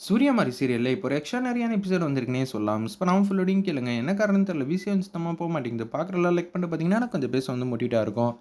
சூரியமாரி மாதிரி சீரியலில் இப்போ ஒரு எக்ஸ்ட்ரானரியான எபிசோட் வந்திருக்குனே சொல்லலாம். மிஸ் பண்ணாமல் ஃபுல்லோடையும் கேளுங்க. என்ன காரணம் தெரியல. விசியம் சுத்தமாக போக மாட்டேங்குது. பார்க்குறலாம் லைக் பண்ணிட்டு பார்த்தீங்கன்னா கொஞ்சம் பேச வந்து மோட்டிவாக இருக்கும்.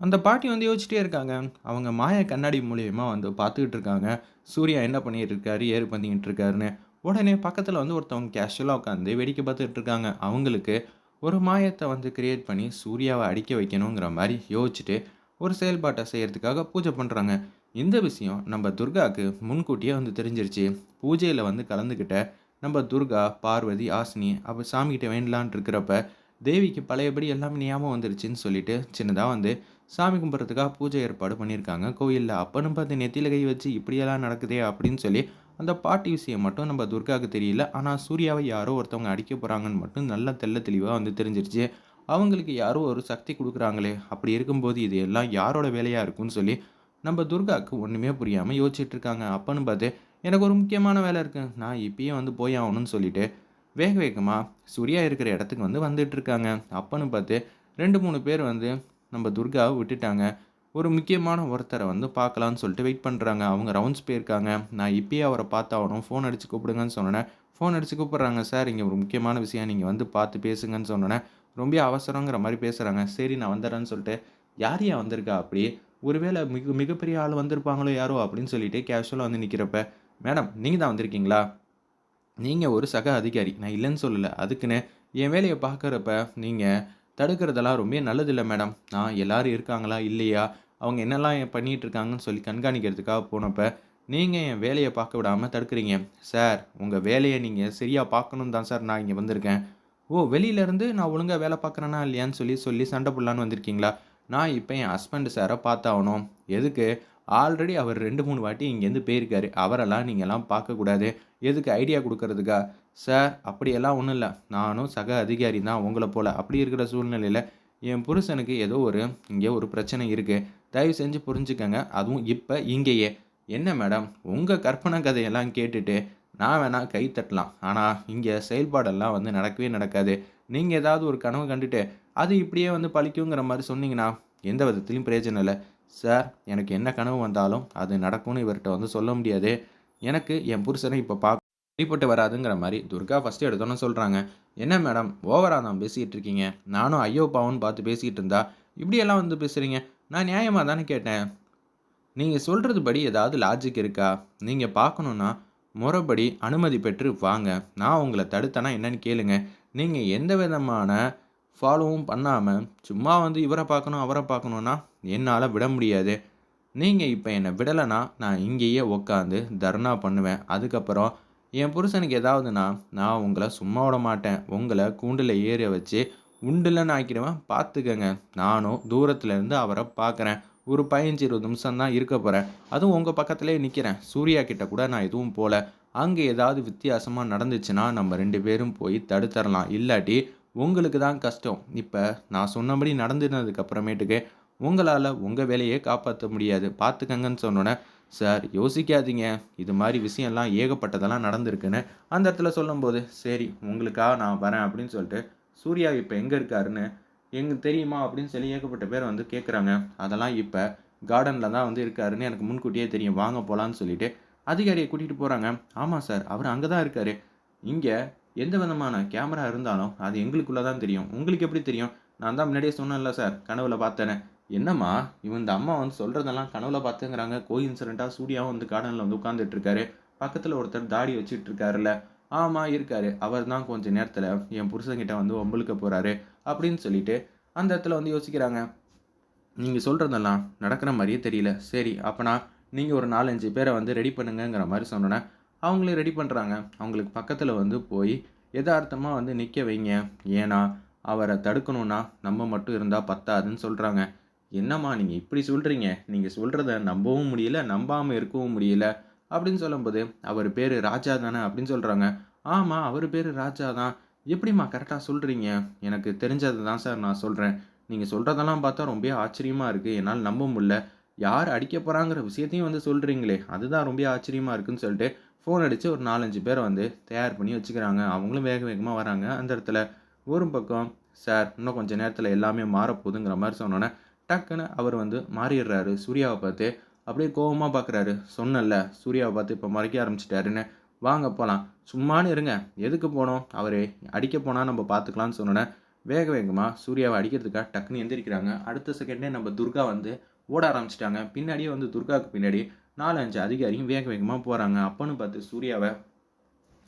அந்த பாட்டி வந்து யோசிச்சிட்டே இருக்காங்க. அவங்க மாய கண்ணாடி மூலியமாக வந்து பார்த்துக்கிட்டு இருக்காங்க. சூர்யா என்ன பண்ணிட்டு இருக்காரு? ஏறு பண்ணிக்கிட்டு இருக்காருன்னு. உடனே பக்கத்தில் வந்து ஒருத்தவங்க கேஷுவலாக உட்காந்து வேடிக்கை பார்த்துட்டு இருக்காங்க. அவங்களுக்கு ஒரு மாயத்தை வந்து கிரியேட் பண்ணி சூர்யாவை அடிக்க வைக்கணுங்கிற மாதிரி யோசிச்சுட்டு ஒரு செயல்பாட்டை செய்கிறதுக்காக பூஜை பண்ணுறாங்க இந்த விஷயம் நம்ம துர்காவுக்கு முன்கூட்டியே வந்து தெரிஞ்சிருச்சு. பூஜையில் வந்து கலந்துக்கிட்ட நம்ம துர்கா பார்வதி ஆசினி அப்போ சாமிகிட்ட வேண்டலான் இருக்கிறப்ப தேவிக்கு பழையபடி எல்லாமே ஞாபகம் வந்துருச்சுன்னு சொல்லிட்டு சின்னதாக வந்து சாமி கும்பிட்றதுக்காக பூஜை ஏற்பாடு பண்ணியிருக்காங்க. கோயிலில் அப்பனும் பார்த்து நெத்தியில் கை வச்சு இப்படியெல்லாம் நடக்குதே அப்படின்னு சொல்லி அந்த பாட்டி விஷயம் மட்டும் நம்ம துர்காவுக்கு தெரியல. ஆனால் சூர்யாவை யாரோ ஒருத்தவங்க அடிக்க போகிறாங்கன்னு மட்டும் நல்லா தெள்ள தெளிவாக வந்து தெரிஞ்சிருச்சு. அவங்களுக்கு யாரோ ஒரு சக்தி கொடுக்குறாங்களே. அப்படி இருக்கும்போது இது எல்லாம் யாரோட வேலையாக இருக்கும்னு சொல்லி நம்ம துர்காவுக்கு ஒன்றுமே புரியாமல் யோசிச்சுட்டு இருக்காங்க அப்பன்னு பார்த்து எனக்கு ஒரு முக்கியமான வேலை இருக்குது நான் இப்பயே வந்து போய் ஆகணும்னு சொல்லிட்டு வேக வேகமாக சூர்யா இருக்கிற இடத்துக்கு வந்து வந்துட்டு இருக்காங்க அப்பன்னு பார்த்து ரெண்டு மூணு பேர் வந்து நம்ம துர்காவை விட்டுட்டாங்க. ஒரு முக்கியமான ஒருத்தரை வந்து பார்க்கலான்னு சொல்லிட்டு வெயிட் பண்ணுறாங்க அவங்க ரவுண்ட்ஸ் போயிருக்காங்க. நான் இப்பயே அவரை பார்த்தாகணும் ஃபோன் அடித்து கூப்பிடுங்கன்னு சொன்னேன் ஃபோன் அடித்து கூப்பிட்றாங்க. சார் இங்கே ஒரு முக்கியமான விஷயம். நீங்கள் வந்து பார்த்து பேசுங்கன்னு சொன்னேன் ரொம்ப அவசரங்கிற மாதிரி பேசுகிறாங்க சரி நான் வந்துடுறேன்னு சொல்லிட்டு யார் யா வந்திருக்கா அப்படி? ஒருவேளை மிக மிகப்பெரிய ஆள் வந்திருப்பாங்களோ யாரோ அப்படின்னு சொல்லிட்டு கேஷுவலாக வந்து நிற்கிறப்ப மேடம் நீங்கள் தான் வந்திருக்கீங்களா? நீங்கள் ஒரு சக அதிகாரி. நான் இல்லைன்னு சொல்லலை. அதுக்குன்னு என் வேலையை பார்க்குறப்ப நீங்கள் தடுக்கிறதெல்லாம் ரொம்ப நல்லதில்லை மேடம். நான் எல்லாரும் இருக்காங்களா? இல்லையா? அவங்க என்னெல்லாம் பண்ணிகிட்டு இருக்காங்கன்னு சொல்லி கண்காணிக்கிறதுக்காக போனப்ப நீங்கள் என் வேலையை பார்க்க விடாமல் தடுக்கிறீங்க. சார் உங்கள் வேலையை நீங்கள் சரியாக பார்க்கணும் தான் சார் நான் இங்கே வந்திருக்கேன். ஓ வெளியிலேருந்து நான் ஒழுங்காக வேலை பார்க்குறேன்னா இல்லையான்னு சொல்லி சொல்லி சண்டை போடலான்னு வந்திருக்கீங்களா? நான் இப்போ என் ஹஸ்பண்ட் சாரை பார்த்தாகணும். எதுக்கு? ஆல்ரெடி அவர் ரெண்டு மூணு வாட்டி இங்கேருந்து போயிருக்காரு. அவரெல்லாம் நீங்கள்லாம் பார்க்கக்கூடாது. எதுக்கு ஐடியா கொடுக்கறதுக்கா? சார் அப்படியெல்லாம் ஒன்றும் இல்லை. நானும் சக அதிகாரி தான் உங்களை போல். அப்படி இருக்கிற சூழ்நிலையில் என் புருஷனுக்கு ஏதோ ஒரு இங்கே ஒரு பிரச்சனை இருக்குது தயவு செஞ்சு புரிஞ்சுக்கங்க. அதுவும் இப்போ இங்கேயே. என்ன மேடம் உங்கள் கற்பனை கதையெல்லாம் கேட்டுட்டு நான் வேணால் கை தட்டலாம். ஆனால் இங்கே செயல்பாடெல்லாம் வந்து நடக்கவே நடக்காது. நீங்கள் ஏதாவது ஒரு கனவு கண்டுட்டு அது இப்படியே வந்து பழிக்குங்கிற மாதிரி சொன்னீங்கன்னா எந்த விதத்துலையும் பிரயோஜனம் இல்லை. சார் எனக்கு என்ன கனவு வந்தாலும் அது நடக்கும்னு இவர்கிட்ட வந்து சொல்ல முடியாது. எனக்கு என் புருஷனை இப்போ பார்க்க வெளிப்பட்டு வராதுங்கிற மாதிரி துர்கா ஃபஸ்ட்டு எடுத்தோன்னே சொல்கிறாங்க என்ன மேடம் ஓவராக தான் பேசிகிட்டு இருக்கீங்க? நானும் ஐயோ பாவன்னு பார்த்து பேசிகிட்டு இருந்தா இப்படியெல்லாம் வந்து பேசுகிறீங்க நான் நியாயமாக தானே கேட்டேன்? நீங்கள் சொல்கிறது படி ஏதாவது லாஜிக் இருக்கா? நீங்கள் பார்க்கணுன்னா முறைப்படி அனுமதி பெற்று வாங்க. நான் உங்களை தடுத்தேன்னா என்னன்னு கேளுங்க. நீங்கள் எந்த விதமான ஃபாலோவும் பண்ணாமல் சும்மா வந்து இவரை பார்க்கணும் அவரை பார்க்கணுன்னா என்னால் விட முடியாது. நீங்கள் இப்போ என்னை விடலைன்னா நான் இங்கேயே உக்காந்து தர்ணா பண்ணுவேன். அதுக்கப்புறம் என் புருஷனுக்கு ஏதாவதுன்னா நான் உங்களை சும்மா விட மாட்டேன். உங்களை கூண்டில் ஏற வச்சு உண்டுலன்னு ஆக்கிடுவேன். பார்த்துக்கங்க நானும் தூரத்துலேருந்து அவரை பார்க்குறேன். ஒரு பதினஞ்சு இருபது நிமிஷம் தான் இருக்க போகிறேன் அதுவும் உங்கள் பக்கத்துலேயே நிற்கிறேன் சூர்யா கிட்ட கூட நான் எதுவும் போகல அங்கே ஏதாவது வித்தியாசமாக நடந்துச்சுன்னா நம்ம ரெண்டு பேரும் போய் தடுத்துடலாம் இல்லாட்டி உங்களுக்கு தான் கஷ்டம். இப்போ நான் சொன்னபடி நடந்துனதுக்கு அப்புறமேட்டுக்கு உங்களால் உங்கள் வேலையை காப்பாற்ற முடியாது. பார்த்துக்கங்கன்னு சொன்னோன்னே சார் யோசிக்காதீங்க. இது மாதிரி விஷயம்லாம் ஏகப்பட்டதெல்லாம் நடந்திருக்குன்னு. அந்த இடத்துல சொல்லும்போது சரி உங்களுக்காக நான் வரேன் அப்படின்னு சொல்லிட்டு சூர்யா இப்போ எங்கே இருக்காருன்னு எங்களுக்கு தெரியுமா? அப்படின்னு சொல்லி ஏகப்பட்ட பேர் வந்து கேட்குறாங்க அதெல்லாம் இப்போ கார்டனில் தான் வந்து இருக்காருன்னு எனக்கு முன்கூட்டியே தெரியும். வாங்க போகலான்னு சொல்லிட்டு அதிகாரியை கூட்டிகிட்டு போகிறாங்க ஆமாம் சார் அவர் அங்கே தான் இருக்கார். இங்கே எந்த விதமான கேமரா இருந்தாலும் அது எங்களுக்குள்ளே தான் தெரியும். உங்களுக்கு எப்படி தெரியும்? நான் தான் முன்னாடியே சொன்னேன்ல சார். கனவுல பார்த்தேனே. என்னம்மா இவன் இந்த அம்மா வந்து சொல்கிறதெல்லாம் கனவுல பார்த்துங்கிறாங்க. கோ இன்சிடெண்ட்டாக சூர்யாவும் வந்து கார்டனில் வந்து உட்காந்துட்டு இருக்காரு பக்கத்தில் ஒருத்தர் தாடி வச்சுட்டு இருக்காருல்ல ஆமாம் இருக்காரு. அவர் தான் கொஞ்சம் நேரத்தில் என் புருஷங்கிட்ட வந்து ஒம்பளுக்க போகிறாரு அப்படின்னு சொல்லிட்டு அந்த இடத்துல வந்து யோசிக்கிறாங்க. நீங்கள் சொல்கிறதெல்லாம் நடக்கிற மாதிரியே தெரியல. சரி அப்போனா நீங்கள் ஒரு நாலஞ்சு பேரை வந்து ரெடி பண்ணுங்கிற மாதிரி சொன்னோன்னே அவங்களே ரெடி பண்ணுறாங்க அவங்களுக்கு பக்கத்தில் வந்து போய் எதார்த்தமாக வந்து நிற்க வைங்க. ஏன்னா அவரை தடுக்கணுன்னா நம்ம மட்டும் இருந்தால் பத்தாதுன்னு சொல்கிறாங்க என்னம்மா நீங்கள் இப்படி சொல்கிறீங்க நீங்கள் சொல்கிறத நம்பவும் முடியல நம்பாமல் இருக்கவும் முடியல அப்படின்னு சொல்லும்போது அவர் பேர் ராஜா தானே அப்படின்னு சொல்கிறாங்க ஆமாம் அவர் பேர் ராஜா தான். எப்படிம்மா கரெக்டாக சொல்கிறீங்க எனக்கு தெரிஞ்சது தான் சார் நான் சொல்கிறேன் நீங்கள் சொல்கிறதெல்லாம் பார்த்தா ரொம்ப ஆச்சரியமாக இருக்குது என்னால் நம்ப முடியல. யார் அடிக்க போகிறாங்கிற விஷயத்தையும் வந்து சொல்கிறீங்களே அதுதான் ரொம்ப ஆச்சரியமாக இருக்குன்னு சொல்லிட்டு ஃபோன் அடித்து ஒரு நாலஞ்சு பேரை வந்து தயார் பண்ணி வச்சுக்கிறாங்க. அவங்களும் வேக வேகமாக வராங்க. அந்த இடத்துல ஒரு பக்கம் சார் இன்னும் கொஞ்சம் நேரத்தில் எல்லாமே மாறப்போகுதுங்கிற மாதிரி சொன்னோன்னே டக்குன்னு அவர் வந்து மாறிடுறாரு. சூர்யாவை பார்த்து அப்படியே கோவமாக பார்க்குறாரு சொன்னல சூர்யாவை பார்த்து இப்போ மறைக்க ஆரம்பிச்சிட்டாருன்னு. வாங்க போகலாம் சும்மானு இருங்க. எதுக்கு போனோம்? அவர் அடிக்க போனால் நம்ம பார்த்துக்கலான்னு சொன்னோன்னே வேக வேகமாக சூர்யாவை அடிக்கிறதுக்காக டக்குன்னு எந்திரிக்கிறாங்க. அடுத்த செகண்டே நம்ம துர்கா வந்து ஓட ஆரம்பிச்சிட்டாங்க. பின்னாடியே வந்து துர்காவுக்கு பின்னாடி நாலு அஞ்சு அதிகாரியும் வேக வேகமாக போகிறாங்க அப்பன்னு பார்த்து சூர்யாவை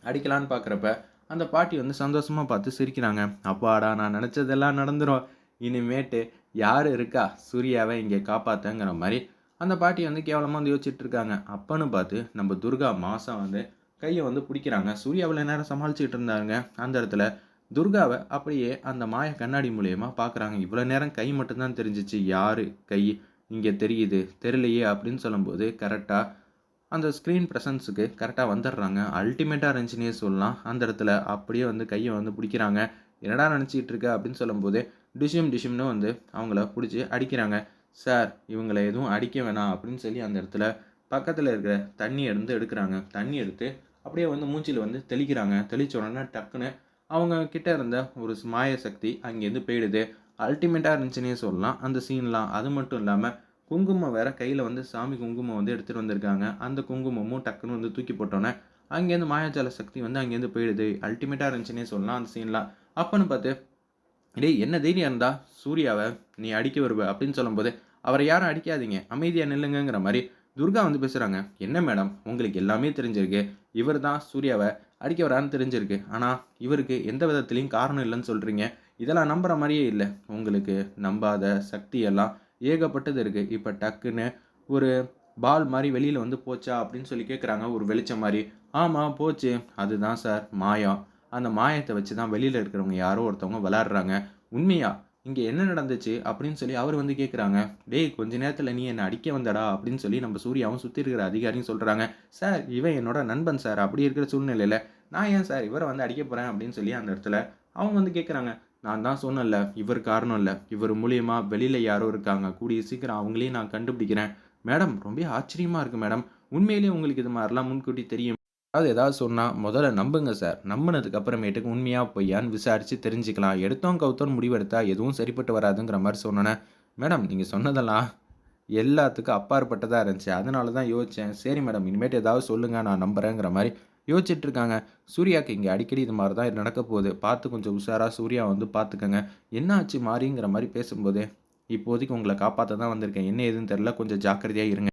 அடிக்கலான்னு பார்க்குறப்ப அந்த பாட்டி வந்து சந்தோஷமாக பார்த்து சிரிக்கிறாங்க. அப்பாடா நான் நினச்சதெல்லாம் நடந்துடும் இனிமேட்டு யார் இருக்கா? சூர்யாவை இங்கே காப்பாற்றுங்கிற மாதிரி அந்த பாட்டி வந்து கேவலமாக வந்து யோசிச்சுட்டு இருக்காங்க. அப்பன்னு பார்த்து நம்ம துர்கா மாதம் வந்து கையை வந்து பிடிக்கிறாங்க. சூர்யாவில் நேரம் சமாளிச்சுட்டு இருந்தாங்க. அந்த இடத்துல துர்காவை அப்படியே அந்த மாய கண்ணாடி மூலயமா பார்க்குறாங்க. இவ்வளோ நேரம் கை மட்டும்தான் தெரிஞ்சிச்சு. யார்? கை. இங்கே தெரியுது தெரியலையே அப்படின்னு சொல்லும்போது கரெக்டாக அந்த ஸ்க்ரீன் ப்ரெசன்ஸுக்கு கரெக்டாக வந்துடுறாங்க. அல்டிமேட்டாக இருந்துச்சுன்னே சொல்லலாம். அந்த இடத்துல அப்படியே வந்து கையை வந்து பிடிக்கிறாங்க. என்னடா நினச்சிக்கிட்டு இருக்க அப்படின்னு சொல்லும்போது டிஷ்யூம் டிஷிம்னு வந்து அவங்கள பிடிச்சி அடிக்கிறாங்க. சார் இவங்களை எதுவும் அடிக்க வேணாம் அப்படின்னு சொல்லி அந்த இடத்துல பக்கத்தில் இருக்கிற தண்ணி எடுத்து எடுக்கிறாங்க. தண்ணி எடுத்து அப்படியே வந்து மூச்சில் வந்து தெளிக்கிறாங்க. தெளிச்ச உடனே டக்குன்னு அவங்க கிட்டே இருந்த ஒரு மாய சக்தி அங்கேருந்து போயிடுது. அல்டிமேட்டாக இருந்துச்சுன்னே சொல்லலாம். அந்த சீன்லாம் அது மட்டும் இல்லாமல் குங்குமம் வேற கையில் வந்து சாமி குங்குமம் வந்து எடுத்துகிட்டு வந்திருக்காங்க. அந்த குங்குமமும் டக்குன்னு வந்து தூக்கி போட்டோன்னே அங்கேருந்து மாயாஜால சக்தி வந்து அங்கேருந்து போயிடுது. அல்டிமேட்டாக இருந்துச்சுன்னே சொல்லலாம் அந்த சீன்லாம் அப்போன்னு பார்த்து டேய் என்ன தைரியம் இருந்தா சூர்யாவை நீ அடிக்க வருவ? அப்படின்னு சொல்லும்போது அவரை யாரும் அடிக்காதீங்க. அமைதியாக நில்லுங்கங்கிற மாதிரி துர்கா வந்து பேசுகிறாங்க என்ன மேடம்? உங்களுக்கு எல்லாமே தெரிஞ்சிருக்கு. இவர் தான் சூர்யாவை அடிக்க வரான்னு தெரிஞ்சிருக்கு. ஆனால் இவருக்கு எந்த விதத்துலேயும் காரணம் இல்லைன்னு சொல்கிறீங்க இதெல்லாம் நம்புகிற மாதிரியே இல்லை. உங்களுக்கு நம்பாத சக்தி எல்லாம் ஏகப்பட்டது இருக்குது இப்போ டக்குன்னு ஒரு பால் மாதிரி வெளியில் வந்து போச்சா அப்படின்னு சொல்லி கேட்குறாங்க ஒரு வெளிச்சம் மாதிரி. ஆமாம் போச்சு. அதுதான் சார் மாயம் அந்த மாயத்தை வச்சு தான் வெளியில் இருக்கிறவங்க யாரோ ஒருத்தவங்க விளாட்றாங்க உண்மையா? இங்கே என்ன நடந்துச்சு அப்படின்னு சொல்லி அவர் வந்து கேட்குறாங்க டேய் கொஞ்ச நேரத்தில் நீ என்னை அடிக்க வந்தடா அப்படின்னு சொல்லி நம்ம சூர்யாவும் சுற்றி இருக்கிற அதிகாரியும் சொல்கிறாங்க சார் இவன் என்னோட நண்பன் சார் அப்படி இருக்கிற சூழ்நிலையில் நான் ஏன் சார் இவரை வந்து அடிக்க போகிறேன் அப்படின்னு சொல்லி அந்த இடத்துல அவங்க வந்து கேட்குறாங்க நான் தான் சொன்னேன்ல இவர் காரணம் இல்லை. இவர் மூலியமாக வெளியில் யாரோ இருக்காங்க. கூடிய சீக்கிரம் அவங்களையும் நான் கண்டுபிடிக்கிறேன். மேடம் ரொம்ப ஆச்சரியமாக இருக்குது மேடம். உண்மையிலேயே உங்களுக்கு இது மாதிரிலாம் முன்கூட்டி தெரியும். அதாவது ஏதாவது சொன்னால் முதல்ல நம்புங்க சார். நம்பினதுக்கு அப்புறமேட்டுக்கு உண்மையாக பொய்யான்னு விசாரித்து தெரிஞ்சுக்கலாம். எடுத்தோம் கவுத்தோம் முடிவெடுத்தால் எதுவும் சரிப்பட்டு வராதுங்கிற மாதிரி சொன்னேன். மேடம் நீங்கள் சொன்னதெல்லாம் எல்லாத்துக்கும் அப்பாற்பட்டதாக இருந்துச்சு. அதனால தான் யோசித்தேன் சரி மேடம் இனிமேட்டு ஏதாவது சொல்லுங்கள் நான் நம்புகிறேங்கிற மாதிரி யோசிச்சுட்டு இருக்காங்க சூர்யாவுக்கு இங்கே அடிக்கடி இது மாதிரி தான் நடக்க போகுது. பார்த்து கொஞ்சம் உஷாராக சூர்யா வந்து பார்த்துக்கங்க. என்ன ஆச்சு மாறிங்கிற மாதிரி பேசும்போதே இப்போதைக்கு உங்களை காப்பாற்ற தான் வந்திருக்கேன். என்ன ஏதுன்னு தெரில கொஞ்சம் ஜாக்கிரதையாக இருங்க.